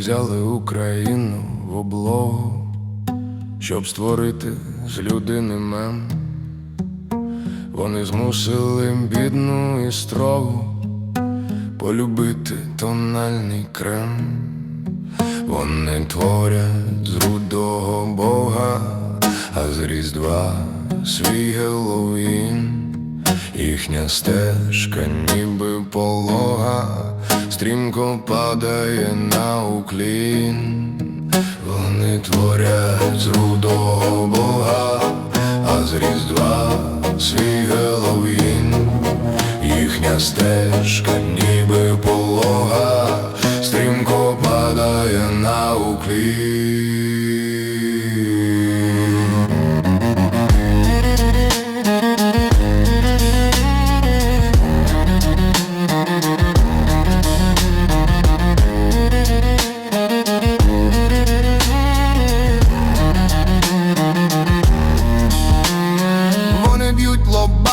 Взяли Україну в облогу, щоб створити з людини мем. Вони змусили бідну і строгу полюбити тональний крем. Вони творять з рудого Бога, а з Різдва свій Геловін. Їхня стежка ніби полога, стрімко падає на уклін. Вони творять з рудого Бога, а з Різдва свій Геловін. Їхня стежка ніби полога,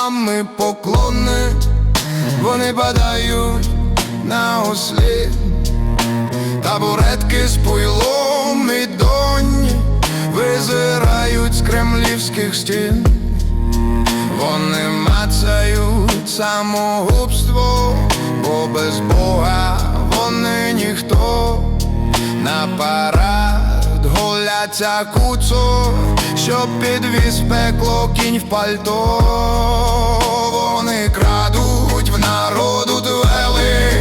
лобами поклони, вони падають на ослі, табуретки з пуйлом і доні визирають з кремлівських стін, вони мацають самогубство, бо без Бога вони ніхто на парад гуляться куцо, щоб підвіз пекло кінь в пальто. Вони крадуть в народу двели,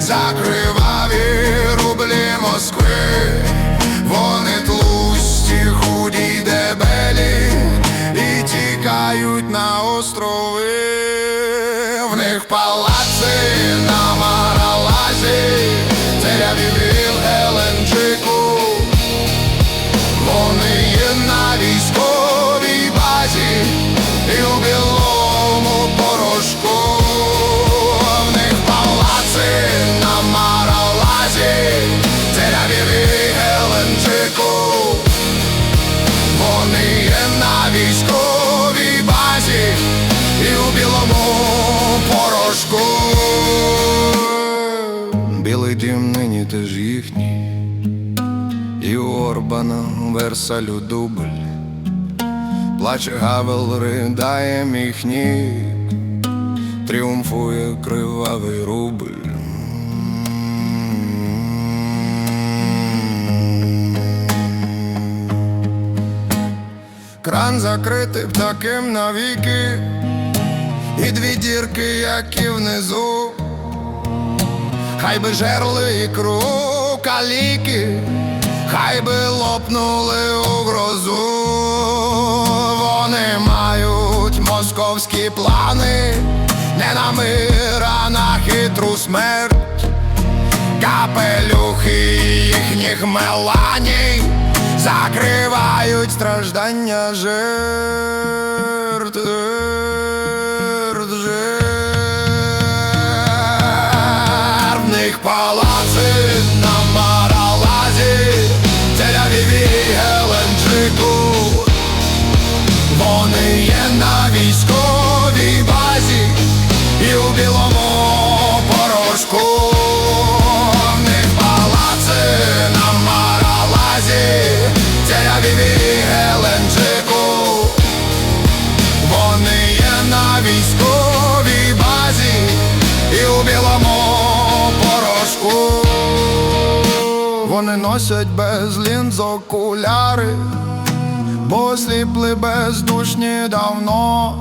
закриваві рублі Москви. Вони тлусті, худі дебелі і тікають на острови. В них палаци на порошку. Білий дім нині теж їхній. І у Орбана Версалю дубль Плаче Гавел, ридає міхнік Тріумфує кривавий рубль Кран закритий таким навіки І дві дірки, як і внизу Хай би жерли ікру каліки, хай би лопнули у грозу. Вони мають московські плани, не на мир, а на хитру смерть. Капелюхи їхніх меланій закривають страждання жертв. Вони носять без лінз окуляри, бо сліпли бездушні давно.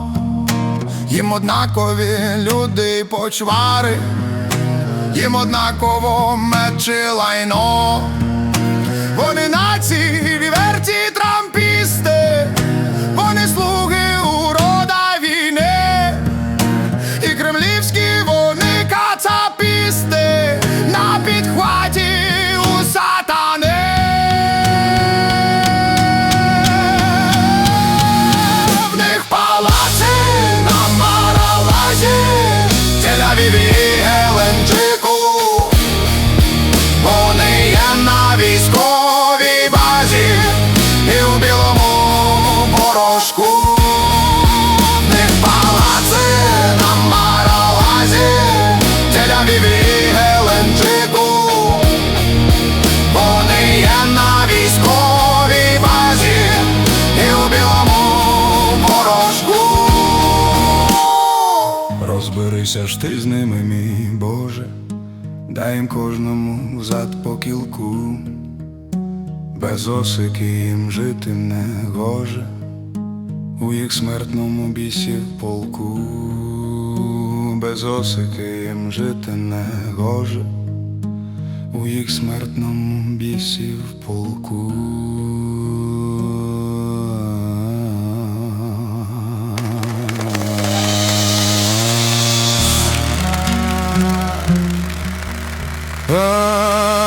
Їм однакові люди й почвари, їм однаково мечі лайно. Вони нації віверті Лишися ж ти з ними, мій Боже, дай їм кожному взад по кілку, без осики їм жити не гоже, у їх смертному бісі в полку, без осики їм жити не гоже, у їх смертному бісі в полку. Run.